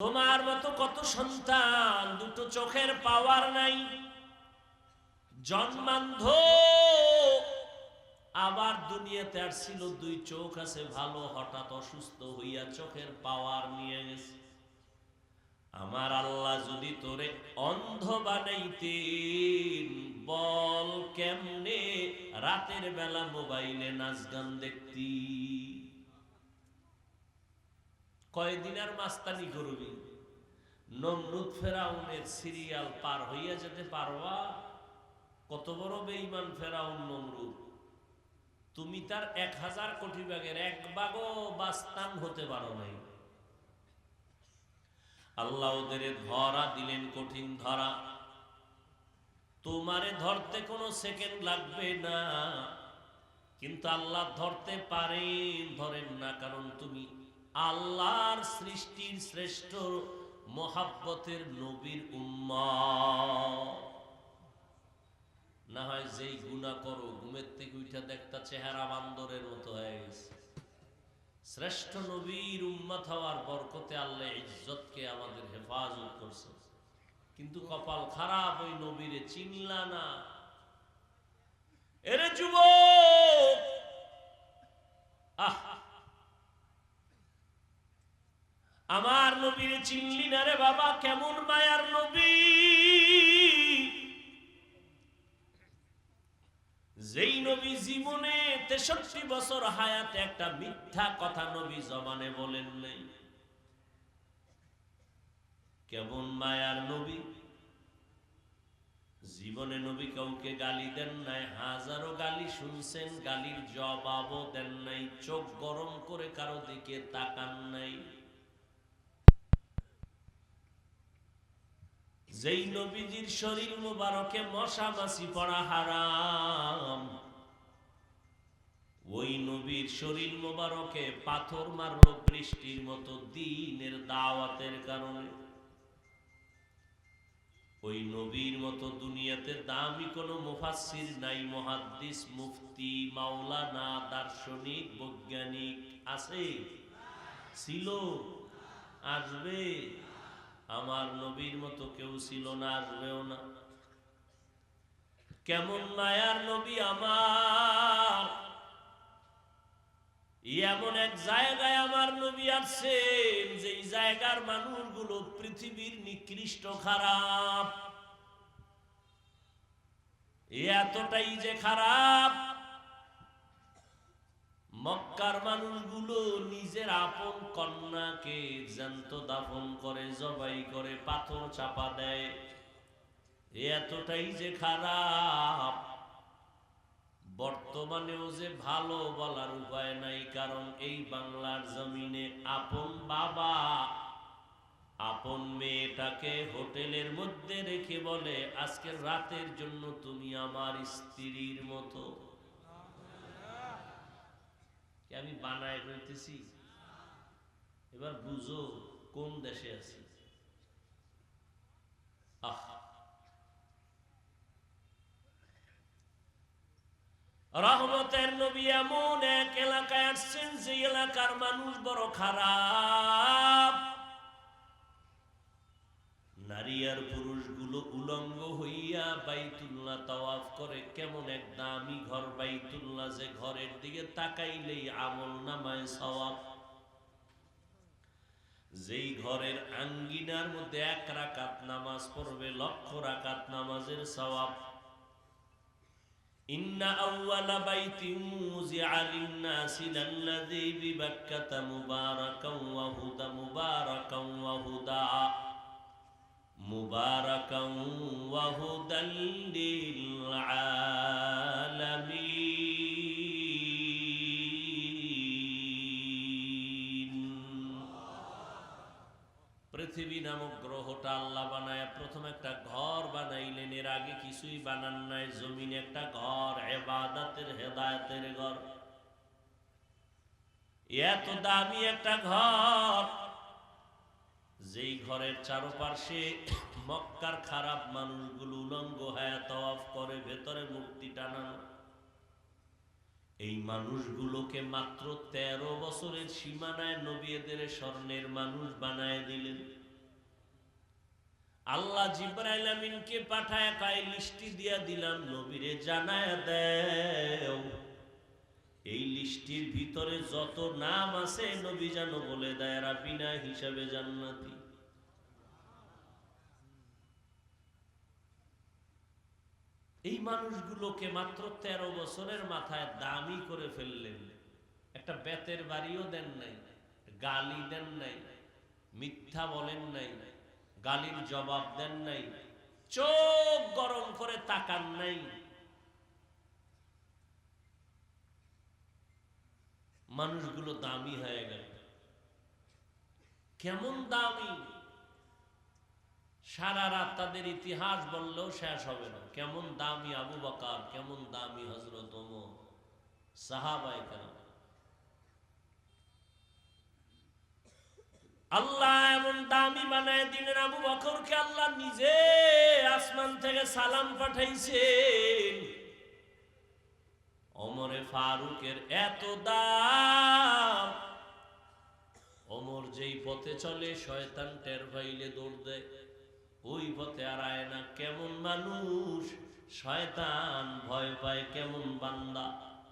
তোমার মতো কত সন্তান, দুটো চোখের পাওয়ার নাই। জন্মান্ধ, আবার দুনিয়াতে আর ছিল দুই চোখ আছে, ভালো হঠাৎ অসুস্থ হইয়া চোখের পাওয়ার নিয়ে গেছে। আমার আল্লাহ যদি তোরে অন্ধ বানাইতেন, বল কেমনে রাতের বেলা মোবাইলে নাচ গান দেখতি? কয়দিন আর মাস্তানি করবি? নমরুদ ফেরাউনের সিরিয়াল পার হইয়া যেতে পারবা? কত বড় বেঈমান ফেরাউন নমরুদ। তুমি তার এক হাজার কোটি ভাগের এক ভাগও বাস্তান হতে পারো নাই। আল্লাহ ওদের ধরা দিলেন কঠিন ধরা। তোমারে ধরতে কোনো সেকেন্ড লাগবে না। কিন্তু আল্লাহ ধরতে পারেন, ধরেন না, কারণ তুমি আল্লাহর সৃষ্টির শ্রেষ্ঠ মহাব্বতের নবীর উম্মা না হয় যেই গুণা করো, ঘুমের থেকে উঠা দেখতা চেহারা বান্দরের মতো হয়ে গেছে। শ্রেষ্ঠ নবীর উম্মত হওয়ার বরকতে আল্লাহ ইজ্জতকে আমাদের হেফাজত করছে। কিন্তু কপাল খারাপ, ওই নবীরে চিনলা না। এরে যুবক! আহ! আমার নবীরে চিনলি না রে বাবা, কেমন মায়ার নবী? যেই নবী জীবনে তেষট্টি বছর হায়াতে একটা মিথ্যা কথা নবী জবানে বলেন নাই। কেমন মায়ার নবী? জীবনে নবী কাউকে গালি দেন নাই, হাজারো গালি শুনছেন, গালির জবাবও দেন নাই, চোখ গরম করে কারও দিকে তাকান নাই। যেই নবীজির শরীর মুবারকে মশা মাছি পড়া হারাম। ওই নবীর শরীর মুবারকে পাথর মারলো বৃষ্টির মতো দিনের দাওয়াতের কারণে। ওই নবীর মতো দুনিয়াতে দামি কোনো মুফাসসির নাই, মুহাদ্দিস, মুফতি, মাওলানা, দার্শনিক, বৈজ্ঞানিক আছে? ছিল? আসবে? আমার নবীর মতো কেউ ছিল না আসবেও না। কেমন মায়ার নবী আমার। এমন এক জায়গায় আমার নবী আসছেন যেই জায়গার মানুষগুলো পৃথিবীর নিকৃষ্ট খারাপ। এতটাই যে খারাপ মক্কার মানুষগুলো নিজের আপন কন্যাকে জ্যান্ত দাফন করে, জবাই করে, পাথর চাপা দেয়। এতটাই যে খারাপ। বর্তমানেও যে ভালো বলার উপায় নাই, কারণ এই বাংলার জমিনে আপন বাবা, আপন মেয়েটাকে হোটেলের মধ্যে রেখে বলে, আজকের রাতের জন্য তুমি আমার স্ত্রীর মতো আমি বানায় বলতেছি এবার বুঝো কোন দেশে আছি। রহমতের নবী এমন এক এলাকায় আসছেন যে এলাকার মানুষ বড় খারাপ। নারী আর পুরুষগুলো উলঙ্গ হইয়া বাইতুল্লাহ তাওয়াফ করে, কেমন এক দামি ঘর বাইতুল্লাহ যে ঘরের দিকে তাকাইলেই আমল নামায় সওয়াব। যেই ঘরের আঙ্গিনার মধ্যে এক রাকাত নামাজ পড়বে, লক্ষ রাকাত নামাজের সওয়াব। ইন্না আউওয়ালা বাইতিন মুজিআ লিন-নাসি লাল্লাযী বিবাক্কাতা মুবারাকান ওয়া হুদা, মুবারাকান ওয়া হুদা। মুবারাকাম ওয়াহুদাল লিল পৃথিবী নামক গ্রহটা আল্লাহ বানায় প্রথম একটা ঘর বানাইলেন, এর আগে কিছুই বানান নাই, জমিন একটা ঘর এবাদাতের হেদায়তের ঘর। এত দামি একটা ঘর যেই ঘরের চারপাশে মক্কার খারাপ মানুষগুলো উলঙ্গ হায়া তওয়াফ করে, ভেতরে মূর্তি টানানো। এই মানুষগুলোকে মাত্র তেরো বছরের সীমানায় নবীদের স্বর্ণের মানুষ বানায় দিলেন। আল্লাহ জিব্রাইল আমিনকে পাঠায় কাই লিস্টি দিয়া দিলাম, নবীরে জানায় দেও। এই লিস্টির ভিতরে যত নাম আছে নবী যেন বলে দেয় এরা হিসাবে জান্নাতি। এই মানুষগুলোকে মাত্র তেরো বছরের মাথায় দামি করে ফেললেন। একটা বেতের বাড়িও দেন নাই, গালি দেন নাই, মিথ্যা বলেন নাই, গালির জবাব দেন নাই, চোখ গরম করে তাকান নাই। মানুষগুলো দামি হয়ে গেল। কেমন দামি? সারা রাত তাদের ইতিহাস বললেও শেষ হবে না। কেমন দামি আবু বকার, কেমন দামি হজরত সাহাবাই কেন আল্লাহ এমন দামি বানায় দিলেন, আবু বকরকে আল্লাহ নিজে আসমান থেকে সালাম পাঠাইছেন। অমরে ফারুকের এত দাম। অমর যেই পথে চলে, শয়তান টের ভাইলে দৌড় দেয়। ওই পথে আর আয় না, কেমন মানুষ? শয়তান ভয় পায় কেমন বান্দা,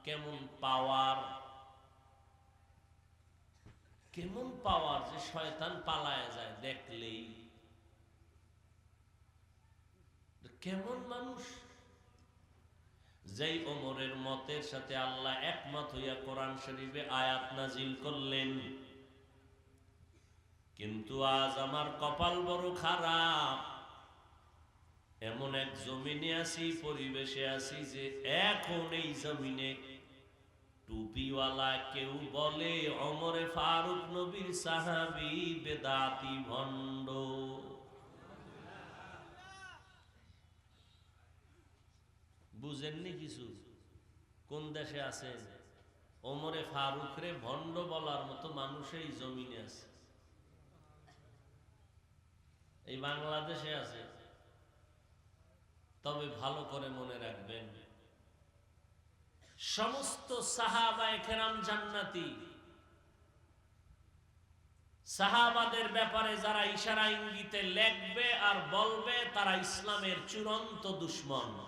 কেমন পাওয়ার। কেমন পাওয়ার যে শয়তান পালায় যায় দেখলেই। কেমন মানুষ? যেই ওমরের মতের সাথে আল্লাহ একমত হইয়া কোরআন শরীফে আয়াত নাজিল করলেন। কিন্তু আজ আমার কপাল বড় খারাপ। এমন এক জমিনে আছি, পরিবেশে আছি যে এখন এই জমিনে টুপিওয়ালা কেউ বলে অমরে ফারুক নবীর সাহাবি বেদাতি ভণ্ড। বুঝেননি কিছু? কোন দেশে আছেন? ওমরে ফারুক রে ভণ্ড বলার মতো মানুষ এই জমিনে আছে। এই বাংলাদেশে আছে। তবে ভালো করে মনে রাখবেন, সমস্ত সাহাবায়ে কেরাম জান্নাতি, সাহাবাদের ব্যাপারে যারা ইশারা ইঙ্গিতে লেখবে আর বলবে, তারা ইসলামের চূড়ান্ত দুশ্মন।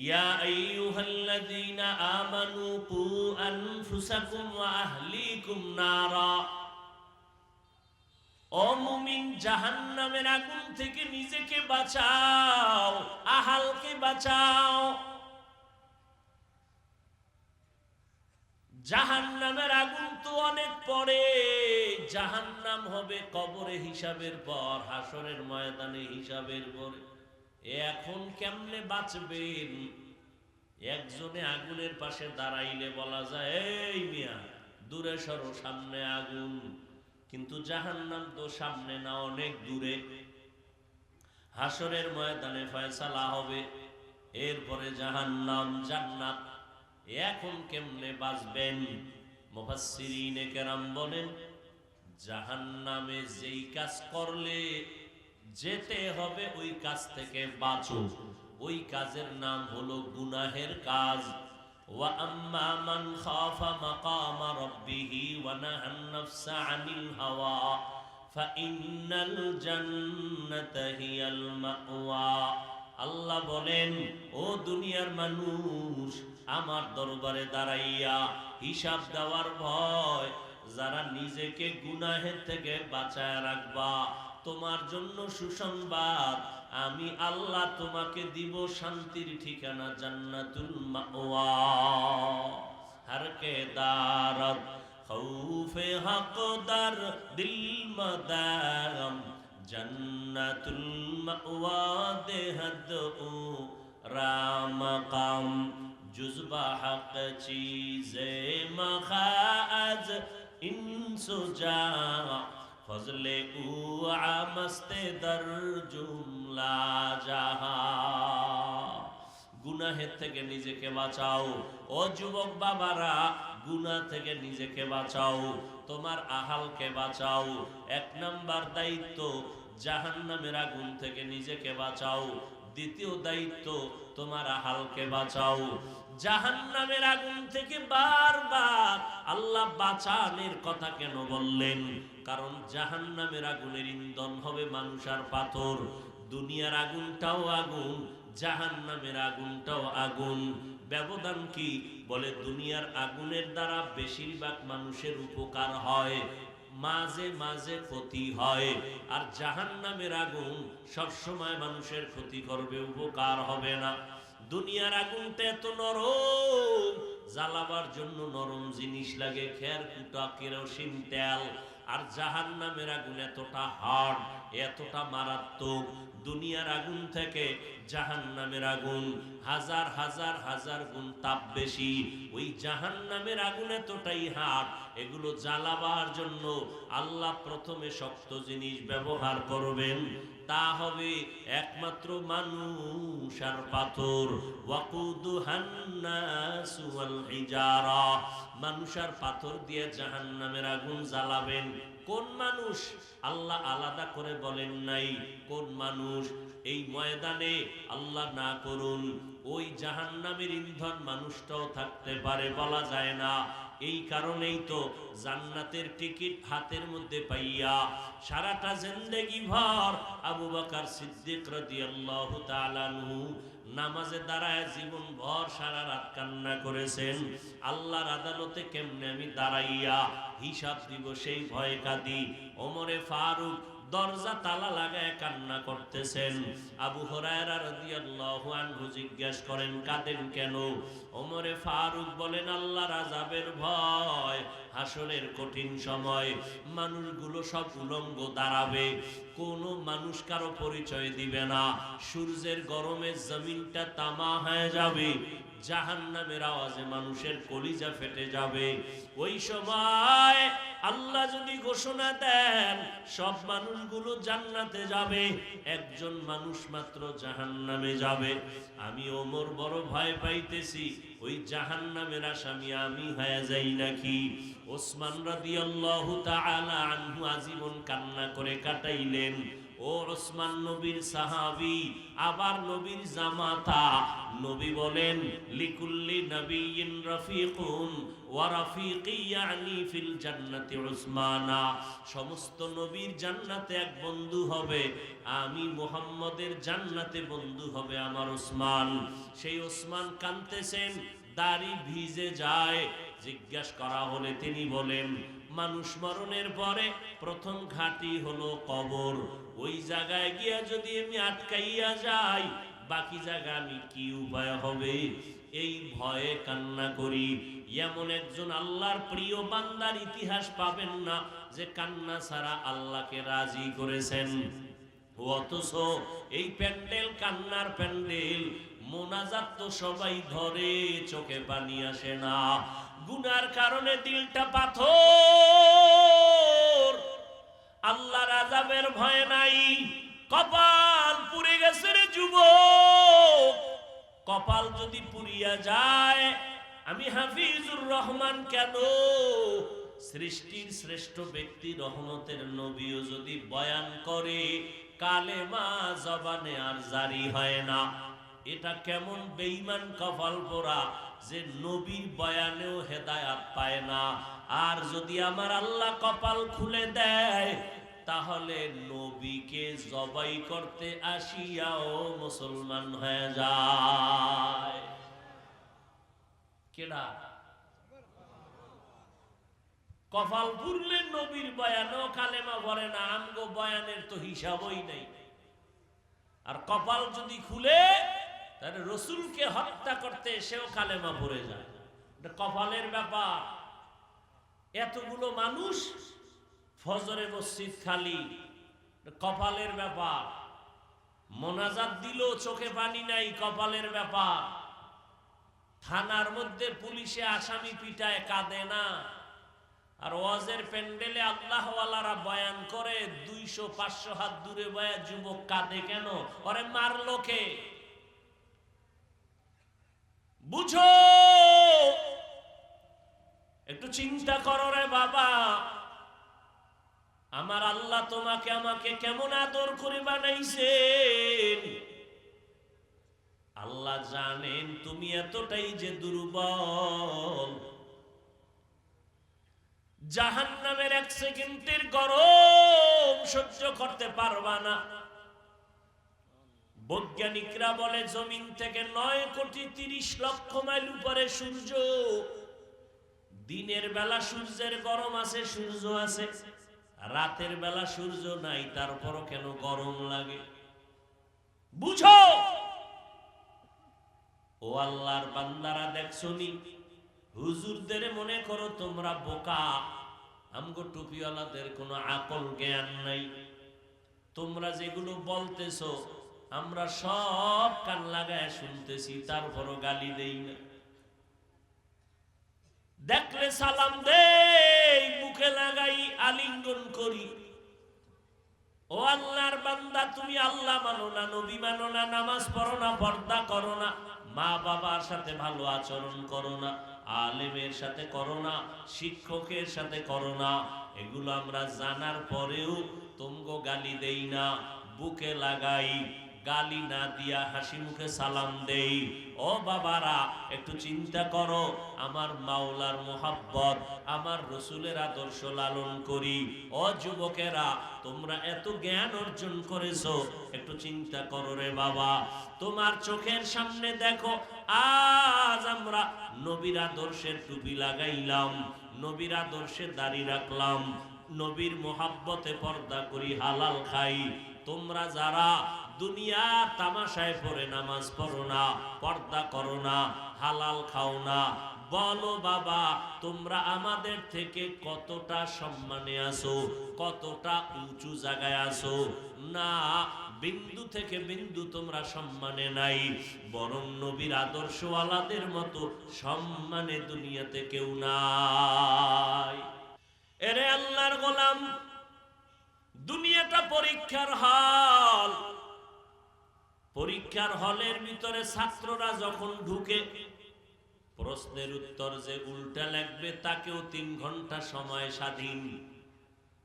يا أيها الذين آمنوا قوا أنفسكم وأهليكم نارا অমুমিন জাহান্নামের আগুন থেকে নিজেকে বাঁচাও আহালকে বাঁচাও জাহান্নামের আগুন তো অনেক পরে জাহান্নাম হবে কবরে হিসাবের পর হাসরের ময়দানে হিসাবের পরে এখন কেমনে বাঁচবেন? একজনে আগুনের পাশে দাঁড়াইলে বলা যায়, এই মিয়া, দূরে সরো, সামনে আগুন। কিন্তু জাহান্নাম তো সামনে না, অনেক দূরে। হাসরের ময়দানে ফয়সালা হবে, এরপরে জাহান্নাম জান্নাত। এখন কেমনে বাঁচবেন? মুফাসসিরিনে কেরাম বলেন, জাহান্নামে যেই কাজ করলে যেতে হবে ওই কাজ থেকে বাঁচো ওই কাজের নাম হলো গুনাহের কাজ। আল্লাহ বলেন, ও দুনিয়ার মানুষ, আমার দরবারে দাঁড়াইয়া হিসাব দেওয়ার ভয়, যারা নিজেকে গুনাহের থেকে বাঁচায় রাখবা তোমার জন্য সুসংবাদ। আমি আল্লাহ তোমাকে দিব শান্তির ঠিকানা, জান্নাতুল মাওয়া। হর কে খৌফে হকদার দিল মদাম জান্নাতুল মাওয়া দেহদ ও রাম কাম জুজবা হক চীজে মখাজ ইনসুজা। ফজলে উ আমস্তে দর জুমলা জাহা। গুনাহের থেকে নিজেকে বাঁচাও। ও যুবক বাবারা, গুনাহ থেকে নিজেকে বাঁচাও। তোমার আহালকে বাঁচাও। এক নাম্বার দায়িত্ব, জাহান্নামের আগুন থেকে নিজেকে বাঁচাও। দ্বিতীয় দায়িত্ব, তোমার আহালকে বাঁচাও। জাহান্নামের আগুন থেকে বারবার আল্লাহ বাঁচানের কথা কেন বললেন? কারণ জাহান্নামের আগুনের ইন্ধন হবে মানুষ আর পাথর। দুনিয়ার আগুনটাও আগুন, জাহান্নামের আগুনটাও আগুন। ব্যবধান কি? বলে দুনিয়ার আগুনের দ্বারা বেশিরভাগ মানুষের উপকার হয়, মাঝে মাঝে ক্ষতি হয়। আর জাহান্নামের আগুন সবসময় মানুষের ক্ষতি করবে, উপকার হবে না। দুনিয়ার আগুনটা এত নরম, জ্বালাবার জন্য নরম জিনিস লাগে, খের কুটা, কেরোসিন তেল, আর জাহান নামের আগুন এতটা হার্ড এতটা মারাত্মক দুনিয়ার আগুন থেকে জাহান নামের আগুন। হাজার হাজার হাজার গুণ তাপ বেশি। ওই জাহান নামের আগুন এতটাই হার্ড এগুলো জ্বালাবার জন্য আল্লাহ প্রথমে শক্ত জিনিস ব্যবহার করবেন। তা হবে একমাত্র মানুষ আর পাথর। মানুষ আর পাথর দিয়ে জাহান্নামের আগুন জ্বালাবেন। কোন মানুষ আল্লাহ আলাদা করে বলেন নাই? কোন মানুষ? এই ময়দানে আল্লাহ না করুন, ওই জাহান্নামের ইন্ধন মানুষটাও থাকতে পারে বলা যায় না। এই কারণেই তো জান্নাতের টিকিট হাতের মধ্যে পাইয়া সারাটা জিন্দেগি ভর আবু বকর সিদ্দিক রাদিয়াল্লাহু তাআলা নামাজে দাঁড়ায় জীবন ভর সারা রাত কান্না করেছেন। আল্লাহর আদালতে কেমনে আমি দাঁড়াইয়া হিসাব দিব সেই ভয় কাঁদি। ওমরে ফারুক দরজা তালা লাগায় কান্না করতেছেন। আবু হরায়রা রাদিয়াল্লাহু জিজ্ঞেস করেন, কাঁদেন কেন? ওমরে ফারুক বলেন আল্লাহ রাজাবের ভয়, হাসরের কঠিন সময়, মানুষগুলো সব উলঙ্গ দাঁড়াবে। কোনো মানুষ কারও পরিচয় দিবে না। সূর্যের গরমে জমিনটা তামা হয়ে যাবে। জাহান নামের আওয়াজে মানুষের কলিজা ফেটে যাবে। ওই সময় আল্লাহ যদি ঘোষণা দেন, সব মানুষগুলো জান্নাতে যাবে। একজন মানুষ মাত্র জাহান নামে যাবে। আমি ওমর বড় ভয় পাইতেছি, ওই জাহান নামের আসামি আমি হয়ে যাই নাকি? ওসমান রাদিয়াল্লাহু তাআলা আনহু আজীবন কান্না করে কাটাইলেন। ও ওসমান নবীর সাহাবি আবার নবীর জামাতা। নবী বলেন লিকুল্লি নবীন রফিকুন সমস্ত নবীর জান্নাতে এক বন্ধু হবে, আমি মুহাম্মদের জান্নাতে বন্ধু হবে আমার ওসমান সেই ওসমান কানতেছেন দাড়ি ভিজে যায়। জিজ্ঞাস করা হলে তিনি বলেন, মানুষ মরণের পরে প্রথম ঘাটি হলো কবর। ওই জায়গায় গিয়া যদি আমি আটকাইয়া যাই, বাকি জায়গা আমি কি উপায় হবে? এই ভয়ে কান্না করি। এমন একজন আল্লাহর প্রিয় বান্দার ইতিহাস পাবেন না যে কান্না ছাড়া আল্লাহকে রাজি করেছেন। অথচ এই প্যান্ডেল, কান্নার প্যান্ডেল, মোনাজাত তো সবাই ধরে, চোখে পানি আসে না। গুনার কারণে দিলটা পাথর। আল্লাহ রাজাবের ভয় নাই। কপাল পুড়ে গেছে রে যুবক। কপাল যদি পুড়িয়া যায়, আমি হাফিজুর রহমান কেন? সৃষ্টির শ্রেষ্ঠ ব্যক্তি রহমতের নবীও যদি বয়ান করে, কালেমা জবানে আর জারি হয় না। এটা কেমন বেইমান কপাল পোড়া যে নবীর বয়ানেও হেদায়াত পায় না। আর যদি আমার আল্লাহ কপাল খুলে দেয় তাহলে নবীকে জবাই করতে আসিয়াও মুসলমান হয়ে যায়। কেডা? কপাল পুরলে নবীর বয়ানও কালেমা ভরে না, আমগো বয়ানের তো হিসাবই নেই। আর কপাল যদি খুলে, তাহলে রসুলকে হত্যা করতে সেও কালেমা ভরে যায়। কপালের ব্যাপার। এতগুলো মানুষ ফজরে মসজিদ খালি কপালের ব্যাপার। মোনাজাত দিল চোখে পানি নাই, কপালের ব্যাপার। থানার মধ্যে পুলিশে আসামি পিটায়, কাঁদে না। আর ওয়াজের প্যান্ডেলে আল্লাহওয়ালারা বয়ান করে, দুইশো, পাঁচশো হাত দূরে বয়া যুবক কাঁদে কেন? ওরে মারলো কে বুঝো! একটু চিন্তা করো রে বাবা। আমার আল্লাহ তোমাকে আমাকে কেমন আদর করে বানাইছেন? আল্লাহ জানেন তুমি এতটাই যে দুর্বল। জাহান নামের এক সেকেন্ডের গরম সহ্য করতে পারবা না। বৈজ্ঞানিকরা বলে, জমিন থেকে নয় কোটি তিরিশ লক্ষ মাইল উপরে সূর্য। দিনের বেলা সূর্যের গরম আছে, সূর্য আছে। রাতের বেলা সূর্য নাই, তারপরও কেন গরম লাগে? বুঝো! ও আল্লাহর বান্দারা দেখছনি হুজুরদের মনে করো তোমরা বোকা। আমগো টুপিওয়ালাদের কোনো আকল জ্ঞান নাই। তোমরা যেগুলো বলতেছো, আমরা সব কান লাগায় শুনতেছি, তারপরও গালি দেই না। দেখলে সালাম দেই, মুখে লাগাই আলিঙ্গন করি। ও আল্লাহর বান্দা, তুমি আল্লাহ মানো না, নবী মানো না, নামাজ পড়ো না, পর্দা করো না, মা বাবার সাথে ভালো আচরণ করো না, আলেমের সাথে করো না, শিক্ষকের সাথে করো না, এগুলো আমরা জানার পরেও তোমগো গালি দেই না, বুকে লাগাই গালি না দিয়া হাসি মুখে সালাম দেই। ও বাবারা, একটু চিন্তা করো, আমার মাওলার মোহাব্বত, আমার রসুলের আদর্শ লালন করি। ও যুবকেরা, তোমরা এত জ্ঞান অর্জন করেছ, একটু চিন্তা করো রে বাবা। তোমার চোখের সামনে দেখো, আজ আমরা নবীর আদর্শের টুপি লাগাইলাম, নবীর আদর্শে দাড়ি রাখলাম, নবীর মোহাব্বতে পর্দা করি, হালাল খাই। তোমরা যারা দুনিয়া তামাশায় পড়ে নামাজ পড়ো না, পর্দা করো না, হালাল খাও না। বলো বাবা, তোমরা আমাদের থেকে কতটা সম্মানে আসো কতটা উঁচু জায়গায় আসো না, বিন্দু থেকে বিন্দু তোমরা সম্মানে নাই। বরং নবীর আদর্শওয়ালাদের মতো সম্মানে দুনিয়াতে কেউ নাই। এরে আল্লাহর গোলাম, দুনিয়াটা পরীক্ষার হল। পরীক্ষার হলের ভিতরে ছাত্ররা যখন ঢুকে, প্রশ্নের উত্তর যে উল্টা লাগবে তাকেও তিন ঘণ্টা সময় স্বাধীন।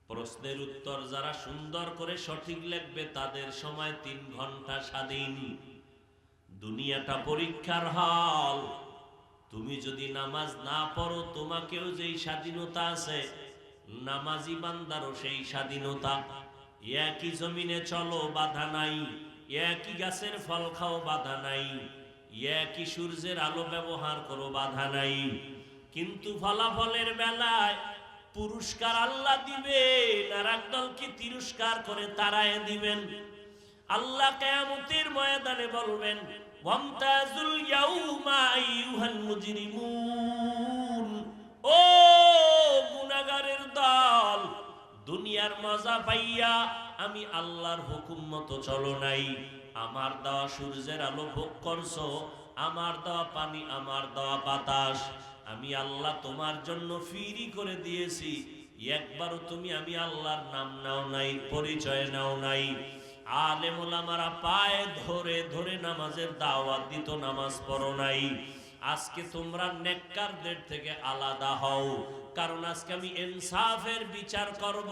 প্রশ্নের উত্তর যারা সুন্দর করে সঠিক লাগবে তাদের সময় তিন ঘণ্টা স্বাধীন। দুনিয়াটা পরীক্ষার হল। তুমি যদি নামাজ না পড়ো, তোমাকেও যেই স্বাধীনতা আছে, নামাজি বান্দারও সেই স্বাধীনতা। একই জমিনে চলো, বাধা নাই। একই গাছের ফল খাও, বাধা নাই। একই সূর্যের আলো ব্যবহার করো, বাধা নাই। কিন্তু ফলাফলের বেলায় পুরস্কার আল্লাহ দিবেন, আর একদলকে তিরস্কার করে তারায় দিবেন। আল্লাহ কেয়ামতের ময়দানে বলবেন ও গুনাহগারের দল দুনিয়ার মজা পাইয়া আমি আল্লাহর হুকুম মতো চলো নাই। আমার দেওয়া সূর্যের আলো ভোগ করছ, আমার দেওয়া পানি, আমার দেওয়া বাতাস। আমি আল্লাহ তোমার জন্য ফিরি করে দিয়েছি। একবারও তুমি আমি আল্লাহর নাম নাও নাই, পরিচয় নাও নাই। আলেম ওলামারা পায়ে ধরে ধরে নামাজের দাওয়াত দিত, নামাজ পড়ো নাই। আজকে তোমরা নেককারদের থেকে আলাদা হও। কারণ আজকে আমি ইনসাফের বিচার করব।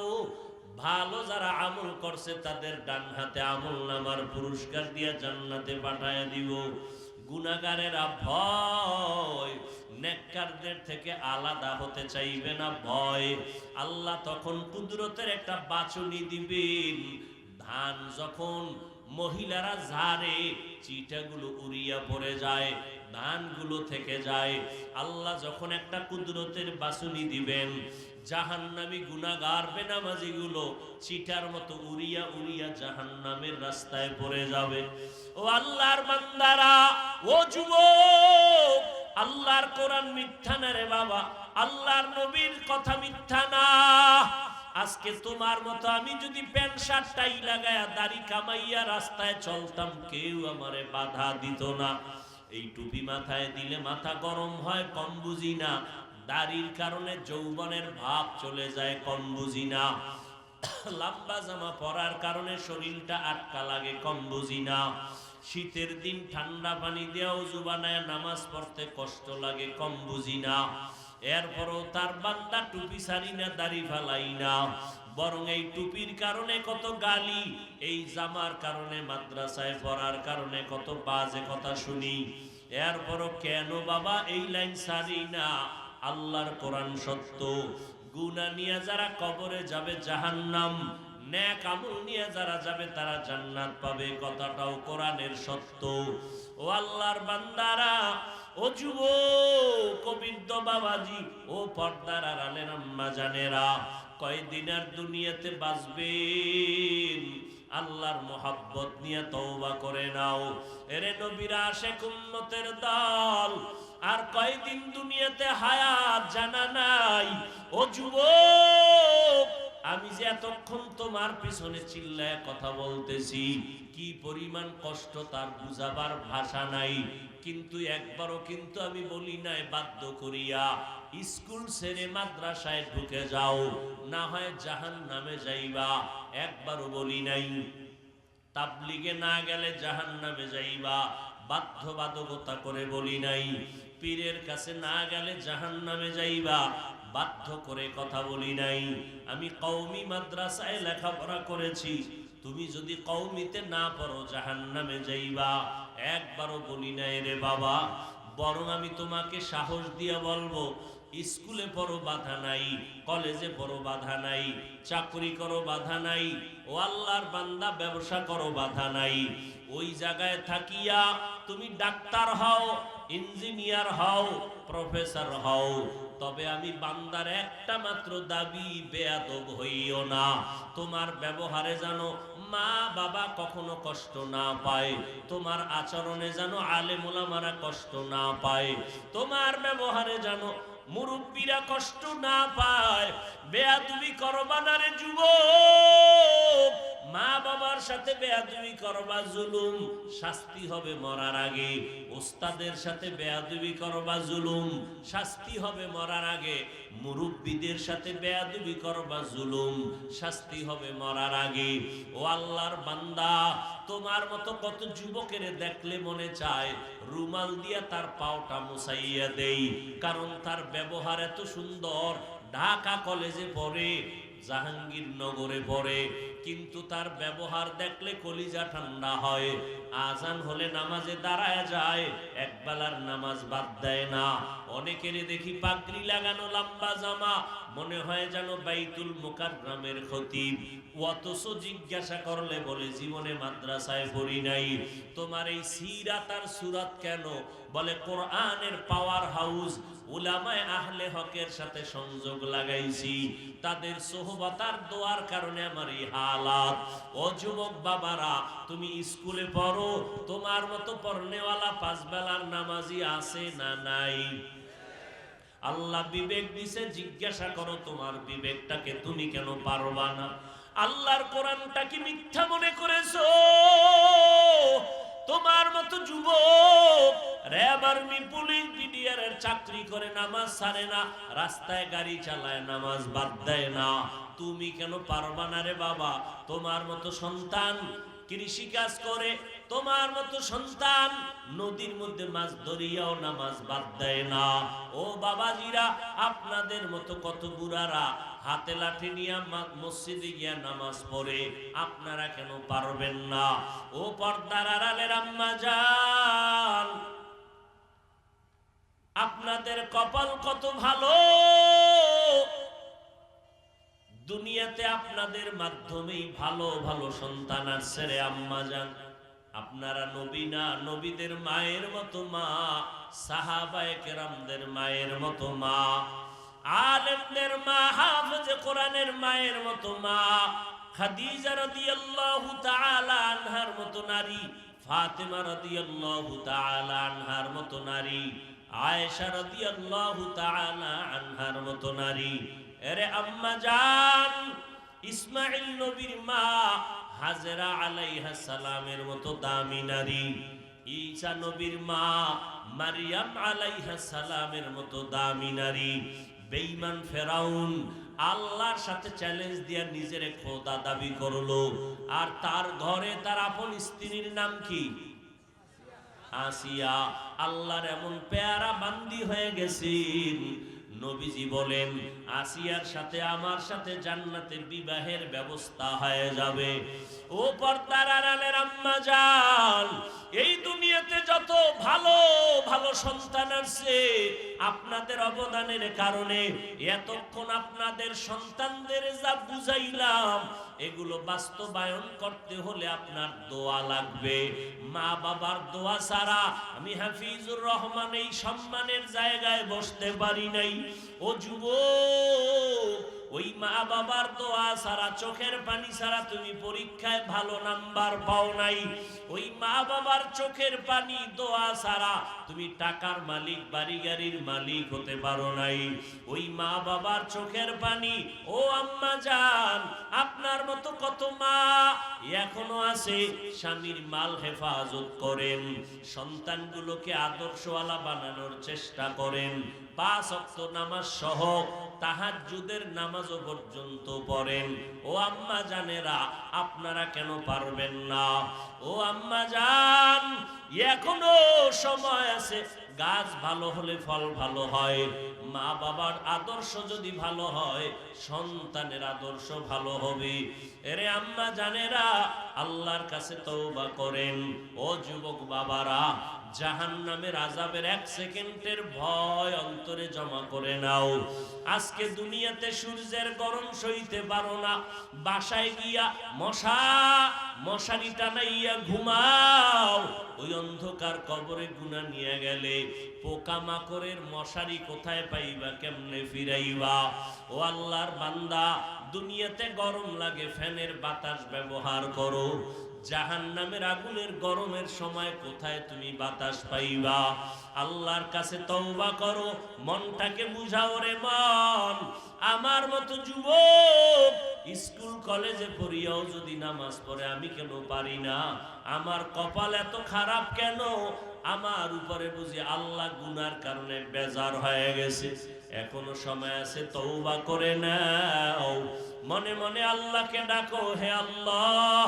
ভালো যারা আমল করছে, তাদের ডান হাতে আমল নামার পুরস্কার দিয়ে জান্নাতে পাঠায় দিব। গুনাগারেরা ভয়, নেককারদের থেকে আলাদা হতে চাইবে না, ভয়। আল্লাহ তখন কুদরতের একটা বাছুনি দিবেন। ধান যখন মহিলারা ঝাড়ে চিটাগুলো উড়িয়া পড়ে যায়। ধানগুলো থেকে যায়। আল্লাহ যখন একটা কুদরতের বাসুনি দিবেন, জাহান্নামী গুনাগার বেনামাজি গুলো চিটার মতো উড়িয়া উড়িয়া জাহান্নামের রাস্তায় পড়ে যাবে। ও আল্লাহর বান্দারা, ও যুবক, আল্লাহর কোরআন মিথ্যা না রে বাবা, আল্লাহর নবীর কথা মিথ্যা না। আজকে তোমার মতো আমি যদি প্যান্ট শার্ট টাই লাগায়া দাড়ি কামাইয়া রাস্তায় চলতাম, কেউ আমারে বাধা দিত না। এই টুপি মাথায় দিলে মাথা গরম হয় কম বুঝি না। দাড়ির কারণে যৌবনের ভাব চলে যায় কম বুঝি না। লম্বা জামা পরার কারণে শরীরটা আটকা লাগে কম বুঝি না। শীতের দিন ঠান্ডা পানি দেওয়া উজু বানায়, নামাজ পড়তে কষ্ট লাগে কম বুঝি না। এরপরও তার বান্দা টুপি সারি না, দাড়ি ফালাই না। বরং এই টুপির কারণে কত গালি, এই জামার কারণে, মাদ্রাসায় পড়ার কারণে কত বাজে কথা শুনি। এরপরও কেন বাবা এই লাইন সারি না? আল্লাহর কোরআন সত্য। গুনা নিয়ে যারা কবরে যাবে জাহান্নাম, ন্যাক আমল নিয়ে যারা যাবে তারা জান্নাত পাবে, কথাটাও কোরআনের সত্য। ও আল্লাহর বান্দারা, ও যুব কবিদ্দ বাবাজি, ও পর্দার আড়ালের আম্মা জানেরা কয়দিন আর দুনিয়াতে বাঁচবেন? আল্লাহর মোহাব্বত নিয়ে তওবা করে নাও। এরে নবীরা আসে কুম্মতের দল, আর কয়দিন দুনিয়াতে হায়াত জানা নাই? ও যুবক, আমি যে এতক্ষণ তোমার পিছনে চিল্লায় কথা বলতেছি, কি পরিমাণ কষ্ট তার বুঝাবার ভাষা নাই। কিন্তু একবারও কিন্তু আমি বলি নাই, বাধ্য করিয়া স্কুল ছেড়ে মাদ্রাসায় ঢুকে যাও, না হয় জাহান নামে যাইবা, একবারও বলি নাই। তাবলিগে না গেলে জাহান নামে যাইবা, বাধ্যবাধকতা করে বলি নাই। পীরের কাছে না গেলে জাহান নামে যাইবা, বাধ্য করে কথা বলি নাই। আমি কৌমি মাদ্রাসায় লেখাপড়া করেছি, তুমি যদি কৌমিতে না পড়ো জাহান নামে যাইবা। একবারও বলি নাই রে বাবা, বরং আমি তোমাকে সাহস দিয়ে বলব, স্কুলে পড়ো বাধা নাই, কলেজে পড়ো বাধা নাই, চাকরি করো বাধা নাই, ও আল্লাহর বান্দা ব্যবসা করো বাধা নাই। ওই জায়গায় থাকিয়া তুমি ডাক্তার হও, ইঞ্জিনিয়ার হও, প্রফেসর হও তবে আমি বান্দার একটা মাত্র দাবি, বেয়াদব হইও না। তোমার ব্যবহারে জানো মা বাবা কখনো কষ্ট না পায়, তোমার আচরণে যেন আলেমুলামারা কষ্ট না পায়, তোমার ব্যবহারে জানো মুরব্বীরা কষ্ট না পায়, বেয়াদুবি করবা না রে যুবক। মা বাবার সাথে বেয়াদুবি করবা জুলুম, শাস্তি হবে মরার আগে। ওস্তাদের সাথে বেয়াদুবি করবা জুলুম, শাস্তি হবে মরার আগে। মুরব্বীদের সাথে বেয়াদুবি করবা জুলুম, শাস্তি হবে মরার আগে। ও আল্লাহর বান্দা, তোমার মতো কত যুবকের দেখলে মনে চায়, রুমাল দিয়া তার পাওটা মুসাইয়া দেই, কারণ তার ব্যবহার এত সুন্দর। ঢাকা কলেজে পড়ে জাহাঙ্গীরনগরে পড়ে কিন্তু তার ব্যবহার দেখলে কলিজা ঠান্ডা হয়। আজান হলে নামাজে দাঁড়ায় যায়, একবেলার নামাজ বাদ দেয় না। অনেকেরই দেখি পাগড়ি লাগানো লম্বা জামা, মনে হয় যেন বাইতুল মুকাররমের খতিব। অথচ জিজ্ঞাসা করলে বলে, জীবনে মাদ্রাসায় পড়ি নাই। তোমার এই সিরাত আর সুরাত কেন? বলে, কোরআনের পাওয়ার হাউস উলামায় আহলে হকের সাথে সংযোগ লাগাইছি। তাদের সোহবতার দোয়ার কারণে আমার এই হালাত। ও বাবারা, তুমি স্কুলে পড়ো তোমার মতো পড়নেওয়ালা পাঁচ বেলার নামাজি আছে না নাই? আল্লাহ বিবেক দিছে, জিজ্ঞাসা করো তোমার বিবেকটাকে তুমি কেন পারবা না? আল্লাহর কোরআনটা কি মিথ্যা মনে করেছ? তোমার মতো যুবক র্যাব আর্মি পুলিশ বিডিআর এর চাকরি করে, নামাজ ছাড়ে না, রাস্তায় গাড়ি চালায়, নামাজ বাদ দেয় না। তুমি কেন পারবা না রে বাবা? তোমার মতো সন্তান কৃষি কাজ করে তোমার মতো সন্তান নদীর মধ্যে মাছ ধরিয়াও নামাজ বাদ দেয় না। ও বাবাজিরা, আপনাদের মতো কত বুড়ারা হাতে লাঠি নিয়ে মসজিদে গিয়া নামাজ পড়ে, আপনারা কেন পারবেন না? ও পর্দার আড়ালের আম্মা যান আপনাদের কপাল কত ভালো? দুনিয়াতে আপনাদের মাধ্যমেই ভালো ভালো সন্তান আসছে রে আম্মা যান আপনারা নবী না, নবীদের মায়ের মতো মা, সাহাবায়ে কেরামদের মায়ের মতো মা, আলেমদের মা, হাফেজ কোরআনের মায়ের মতো মা, খাদিজা রাদিয়াল্লাহু তাআলা আনহার মতো নারী, ফাতেমা রাদিয়াল্লাহু তাআলা আনহার মতো নারী, আয়েশা রাদিয়াল্লাহু তাআলা আনহার মতো নারী। এরে আম্মা জান ইসমাইল নবীর মা হাজরা আলাইহা সালামের মতো দামি নারী। ঈসা নবীর মা মারিয়াম আলাইহা সালামের মতো দামি নারী। বেঈমান ফেরাউন আল্লাহর সাথে চ্যালেঞ্জ দিয়া নিজের খোদা দাবি করল। আর তার ঘরে তার আপন স্ত্রীর নাম কি? আসিয়া। আল্লাহর এমন পেয়ারা বান্দি হয়ে গেছেন। নবীজি বলেন, আসিয়ার সাথে আমার সাথে জান্নাতে বিবাহের ব্যবস্থা হয়ে যাবে। ও পর্দার আড়ালের আম্মা যান, এই দুনিয়াতে যত ভালো ভালো সন্তান আছে, আপনাদের অবদানের কারণে এতক্ষণ আপনাদের সন্তানদের যা বুঝাইলাম এগুলো বাস্তবায়ন করতে হলে আপনার দোয়া লাগবে। মা বাবার দোয়া ছাড়া আমি হাফিজুর রহমান এই সম্মানের জায়গায় বসতে পারি নাই। ও যুবক ওই মা বাবার দোয়া ছাড়া চোখের পানি ছাড়া তুমি পরীক্ষায় ভালো নাম্বার পাও নাই। ওই মা বাবার চোখের পানি দোয়া ছাড়া তুমি টাকার মালিক বাড়ি গাড়ির মালিক হতে পারো নাই। ওই মা বাবার চোখের পানি, ও আম্মা যান আপনার মতো কত মা এখনও আছে, স্বামীর মাল হেফাজত করেন, সন্তানগুলোকে আদর্শওয়ালা বানানোর চেষ্টা করেন। নামাজ সহ নামাজও পর্যন্ত পড়েন। ও আম্মা আপনারা কেন পারবেন না? ও আম্মা জান, এখনও সময় আছে, গাছ ভালো হলে ফল ভালো হয়। মা বাবার আদর্শ যদি ভালো হয়, সন্তানের আদর্শ ভালো হবে। এরে আম্মা জানেরা, আল্লাহর কাছে তওবা করেন। ও যুবক বাবারা জাহান নামের আজাবের এক সেকেন্ডের ভয় অন্তরে জমা করে নাও। আজকে দুনিয়াতে সূর্যের গরম সইতে পারো না। বাসায় গিয়া মশা, মশারি টানাইয়া ঘুমাও। ওই অন্ধকার কবরে গুনা নিয়ে গেলে পোকা মাকড়ের মশারি কোথায় পাইবা, কেমনে ফিরাইবা? ও আল্লাহর বান্দা, দুনিয়াতে গরম লাগে, ফ্যানের বাতাস ব্যবহার করো। জাহান নামের আগুনের গরমের সময় কোথায় তুমি বাতাস পাইবা? আল্লাহর কাছে তওবা করো, মনটাকে বুঝাও রে মন। আমার মতো যুবক, স্কুল, কলেজে পড়িয়াও যদি নামাজ পড়ে, আমি কেন পারি না? আমার কপাল এত খারাপ কেন? আমার উপরে বুঝি আল্লাহ গুনার কারণে বেজার হয়ে গেছে। এখনও সময় আছে তওবা করে নাও। মনে মনে আল্লাহকে ডাকো, হে আল্লাহ।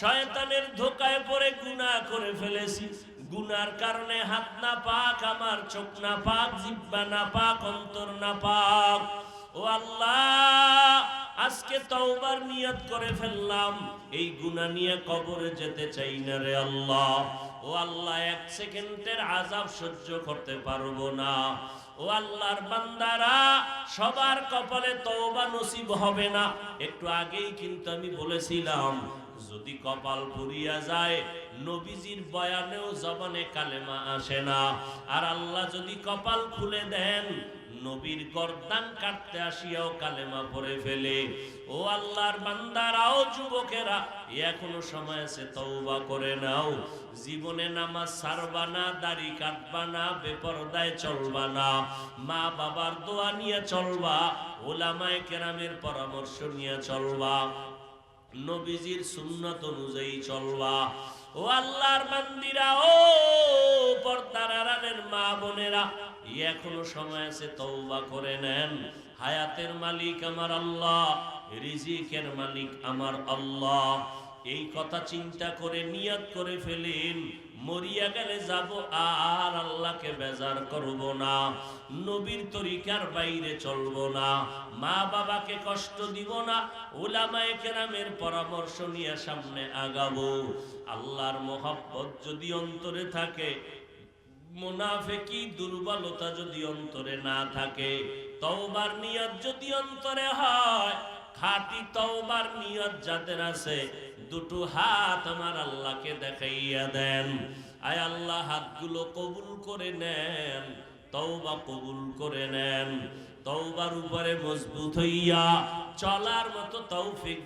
শয়তানের ধোকায় পড়ে গুনাহ করে ফেলেছি। গুনার কারণে হাত না পাক, আমার চোখ না পাক, জিব্বা না পাক, অন্তর না পাক। ও আল্লাহ, আজকে তওবার নিয়ত করে ফেললাম। এই গুনাহ নিয়ে কবরে যেতে চাই না রে আল্লাহ। ও আল্লাহ, এক সেকেন্ডের আজাব সহ্য করতে পারব না। ও আল্লাহর বান্দারা, সবার কপালে তওবা নসিব হবে না। একটু আগেই কিন্তু আমি বলেছিলাম, যদি কপাল পুরিয়া যায়, নবীজির বয়ানেও জবানে কালেমা আসে না। আর আল্লাহ যদি কপাল খুলে দেন নবীর গর্দান কাটতে আসিয়াও কালেমা পড়ে ফেলে। ও আল্লাহর বান্দারাও, যুবকেরা এখনও সময় আছে, তওবা করে নাও। জীবনে নামাজ সারবা না, দাড়ি কাটবা না, বেপরদায় চলবা না। মা বাবার দোয়া নিয়ে চলবা, ওলামায়ে কেরামের পরামর্শ নিয়ে চলবা, নবীজির সুন্নত অনুযায়ী চলবা। ও আল্লাহর বান্দিরা ও এখনও সময় আছে তওবা করে নেন। হায়াতের মালিক আমার আল্লাহ, রিজিকের মালিক আমার আল্লাহ। এই কথা চিন্তা করে, নিয়ত করে ফেলেন। মরিয়া গেলে যাব, আর আল্লাহকে বেজার করব না। নবীর তরিকার বাইরে চলবো না। মা বাবাকে কষ্ট দিব না। ওলামায়ে কেরামের পরামর্শ নিয়ে সামনে আগাবো। আল্লাহর মোহাব্বত যদি অন্তরে থাকে মুনাফেকি দুর্বলতা যদি অন্তরে না থাকে, তওবার নিয়ত যদি অন্তরে হয়, খাঁটি তওবার নিয়ত যাদের আছে, দুটো হাত আমার আল্লাহকে দেখাইয়া দেন। আয় আল্লাহ, হাতগুলো কবুল করে নেন, তওবা কবুল করে নেন। তওবার উপরে মজবুত হইয়া চলার মতো তৌফিক